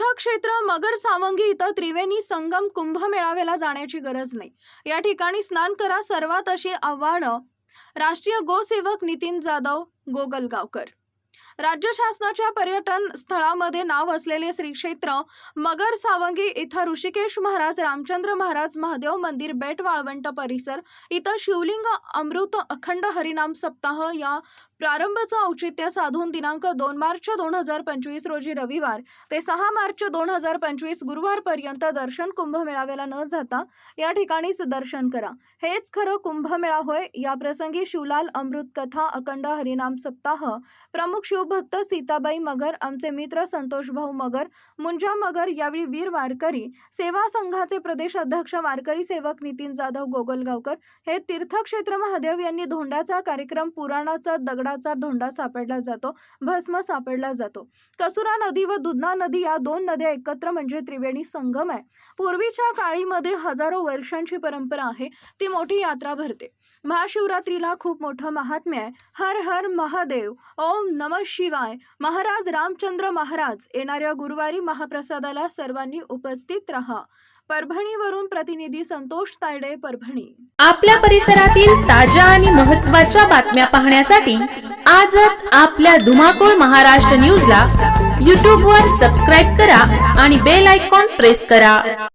तीर्थक्षेत्र मगर सावंगी इथं त्रिवेणी संगम कुंभमेळाव्याला जाण्याची गरज नाही. या ठिकाणी स्नान करा. सर्वात अशी आव्हानं राष्ट्रीय गोसेवक नितीन जाधव गोगलगावकर. राज्य शासनाच्या पर्यटन स्थळामध्ये नाव असलेले श्री क्षेत्र मगर सावंगी इथं ऋषिकेश महाराज रामचंद्र महाराज महादेव मंदिर बेट वाळवंट परिसर इथं शिवलिंग अमृत अखंड हरिनाम सप्ताह या प्रारंभाचं औचित्य साधून दिनांक दोन मार्च दोन हजार पंचवीस रोजी रविवार ते सहा मार्च दोन हजार पंचवीस गुरुवारपर्यंत दर्शन कुंभमेळाव्याला न जाता या ठिकाणीच दर्शन करा. हेच खरं कुंभमेळा होय. या प्रसंगी शिवलाल अमृत कथा अखंड हरिनाम सप्ताह प्रमुख शिवभक्त सीताबाई मगर आमचे मित्र संतोष भाऊ मगर मुंजा मगर यावेळी वीर वारकरी सेवा संघाचे प्रदेश अध्यक्ष वारकरी सेवक नितीन जाधव गोगलगावकर हे तीर्थक्षेत्र महादेव यांनी धोंड्याचा कार्यक्रम पुराणाचा दगडाचा धोंडा सापडला जातो भस्म सापडला जातो. कसुरा नदी व दुधना नदी या दोन नद्या एकत्र म्हणजे त्रिवेणी संगम आहे. पूर्वीच्या काळीमध्ये हजारो वर्षांची परंपरा आहे ती मोठी यात्रा भरते. महाशिवरात्रीला खूप मोठं महात्म्य आहे. हर हर महादेव ओम नम शिवाय महाराज रामचंद्र महाराज येणाऱ्या गुरुवारी महाप्रसादाला सर्वांनी उपस्थित राहा. परभणीवरून प्रतिनिधी संतोष तायडे परभणी. आपल्या परिसरातील ताज्या आणि महत्त्वाच्या बातम्या पाहण्यासाठी आजच आपल्या धुमाकूळ महाराष्ट्र न्यूजला यूट्यूबवर सबस्क्राईब करा आणि बेल आयकॉन प्रेस करा.